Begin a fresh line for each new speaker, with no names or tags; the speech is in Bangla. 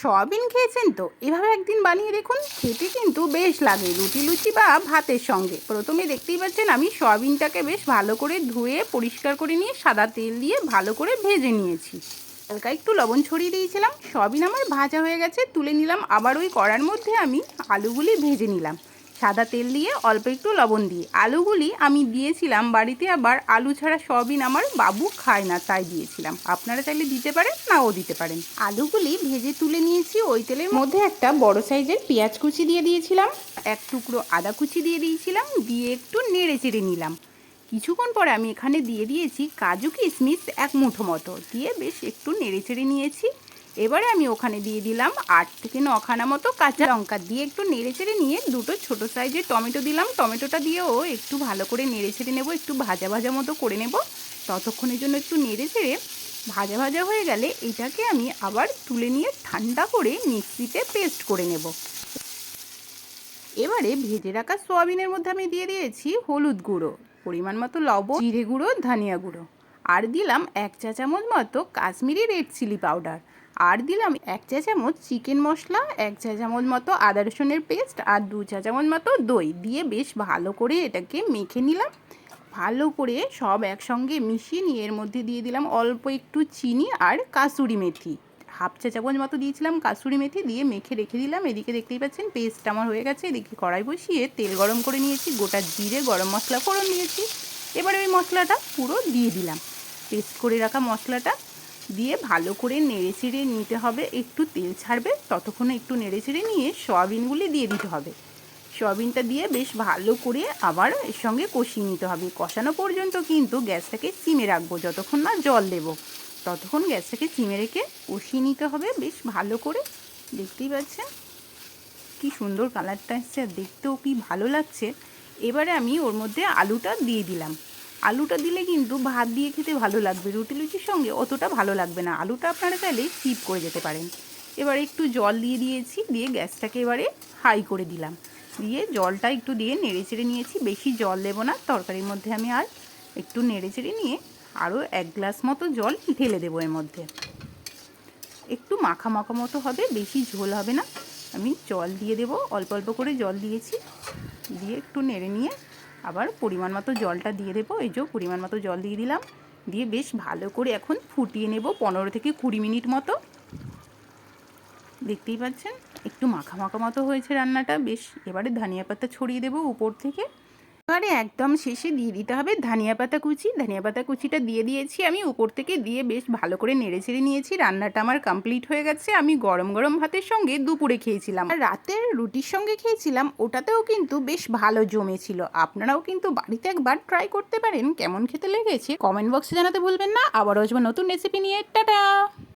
সয়াবিন খেয়েছেন তো? এভাবে একদিন বানিয়ে দেখুন, খেতে কিন্তু বেশ লাগে। রুটি, লুচি বা ভাতের সঙ্গে। প্রথমে দেখতেই পাচ্ছেন আমি সয়াবিনটাকে বেশ ভালো করে ধুয়ে, পরিষ্কার করে নিয়ে সাদা তেল দিয়ে ভালো করে ভেজে নিয়েছি। হালকা একটু লবণ ছড়িয়ে দিয়েছিলাম। সয়াবিন আমার ভাজা হয়ে গেছে, তুলে নিলাম। আবার ওই কড়ার মধ্যে আমি আলুগুলি ভেজে নিলাম। সাদা তেল দিয়ে অল্প একটু লবণ দিয়ে। আলুগুলি আমি দিয়েছিলাম বাড়িতে আবার আলু ছাড়া সয়াবিন আমার বাবু খায় না তাই দিয়েছিলাম। আপনারা চাইলে দিতে পারেন নাও দিতে পারেন। আলুগুলি ভেজে তুলে নিয়েছি ওই তেলের মধ্যে একটা বড় সাইজের পেঁয়াজ কুচি দিয়ে দিয়েছিলাম এক টুকরো আদা কুচি দিয়ে দিয়েছিলাম দিয়ে একটু নেড়ে চেড়ে নিলাম। কিছুক্ষণ পরে আমি এখানে দিয়ে দিয়েছি কাজু কিশমিশ এক মুঠো মতো দিয়ে বেশ একটু নেড়ে চেড়ে নিয়েছি। এবারে আমি ওখানে দিয়ে দিলাম আট থেকে নখানা মতো কাঁচা লঙ্কা দিয়ে একটু নেড়ে চেড়ে নিয়ে দুটো ছোট সাইজের টমেটো দিলাম। টমেটোটা দিয়েও একটু ভালো করে নেড়ে চেড়ে নেব, একটু ভাজা ভাজা মতো করে নেব। ততক্ষণের জন্য একটু নেড়ে চেড়ে ভাজা ভাজা হয়ে গেলে এটাকে আমি আবার তুলে নিয়ে ঠান্ডা করে মিক্সিতে পেস্ট করে নেব। এবারে ভেজে রাখা সোয়াবিনের মধ্যে আমি দিয়ে দিয়েছি হলুদ গুঁড়ো, পরিমাণ মতো লবণ, জিরে গুঁড়ো, ধনিয়া গুঁড়ো। আর দিলাম এক চা চামচ মতো কাশ্মীরি রেড চিলি পাউডার। আর দিলাম এক চা চামচ চিকেন মশলা, এক চা চামচ মতো আদা রসুনের পেস্ট আর দু চা চামচ মতো দই। দিয়ে বেশ ভালো করে এটাকে মেখে নিলাম। ভালো করে সব একসঙ্গে মিশিয়ে নিয়ে এর মধ্যে দিয়ে দিলাম অল্প একটু চিনি আর কাসুরি মেথি। হাফ চা চামচ মতো দিয়েছিলাম কাসুরি মেথি দিয়ে মেখে রেখে দিলাম। এদিকে দেখতেই পাচ্ছেন পেস্ট আমার হয়ে গেছে। এদিকে কড়াই বসিয়ে তেল গরম করে নিয়েছি। গোটা জিরে গরম মশলা ফোড়ন দিয়েছি। এবারে ওই মশলাটা পুরো দিয়ে দিলাম। পেস্ট করে রাখা মশলাটা দিয়ে ভালো করে নেড়ে চেড়ে নিতে হবে। একটু তেল ছাড়বে, ততক্ষণে একটু নেড়ে চেড়ে নিয়ে সয়াবিনগুলি দিয়ে দিতে হবে। সয়াবিনটা দিয়ে বেশ ভালো করে আবার এর সঙ্গে কষিয়ে নিতে হবে। কষানো পর্যন্ত কিন্তু গ্যাসটাকে চিমে রাখব, যতক্ষণ না জল দেবো। ততক্ষণ গ্যাসটাকে চিমে রেখে কষিয়ে নিতে হবে বেশ ভালো করে। দেখতেই পাচ্ছেন? কি সুন্দর কালারটা আর দেখতেও কি ভালো লাগছে। এবারে আমি ওর মধ্যে আলুটা দিয়ে দিলাম। আলুটা দিলে কিন্তু ভাত দিয়ে খেতে ভালো লাগবে, রুটি লুচির সঙ্গে অতটা ভালো লাগবে না। আলুটা আপনারা চাইলে স্কিপ করে যেতে পারেন। এবারে একটু জল দিয়ে দিয়েছি, দিয়ে গ্যাসটাকে এবারে হাই করে দিলাম। দিয়ে জলটা একটু দিয়ে নেড়ে চেড়ে নিয়েছি, বেশি জল দেবো না, তরকারির মধ্যে আমি আর একটু নেড়ে চেড়ে নিয়ে আরও এক গ্লাস মতো জল ঢেলে দেবো এর মধ্যে। একটু মাখা মাখা মতো হবে, বেশি ঝোল হবে না। আমি জল দিয়ে দেবো, অল্প অল্প করে জল দিয়েছি। দিয়ে একটু নেড়ে নিয়ে আবার পরিমাণ মতো জলটা দিয়ে দেবো। এই যে পরিমাণ মতো জল দিয়ে দিলাম। দিয়ে বেশ ভালো করে এখন ফুটিয়ে নেব পনেরো থেকে কুড়ি মিনিট মতো। দেখতেই পাচ্ছেন? একটু মাখা মাখা মতো হয়েছে রান্নাটা। বেশ, এবারে ধনিয়া পাতা ছড়িয়ে দেবো উপর থেকে। এবারে একদম শেষে দিয়ে দিতে হবে ধনিয়া পাতা কুচি। ধনিয়া পাতা কুচিটা দিয়ে দিয়েছি আমি, উপর থেকে দিয়ে বেশ ভালো করে নেড়ে চেড়ে নিয়েছি। রান্নাটা আমার কমপ্লিট হয়ে গেছে। আমি গরম গরম ভাতের সঙ্গে দুপুরে খেয়েছিলাম। আর রাতের রুটির সঙ্গে খেয়েছিলাম, ওটাতেও কিন্তু বেশ ভালো জমেছিল। আপনারাও কিন্তু বাড়িতে একবার ট্রাই করতে পারেন, কেমন খেতে লেগেছে? কমেন্ট বক্সে জানাতে ভুলবেন না। আবারও আসব নতুন রেসিপি নিয়ে। টাটা!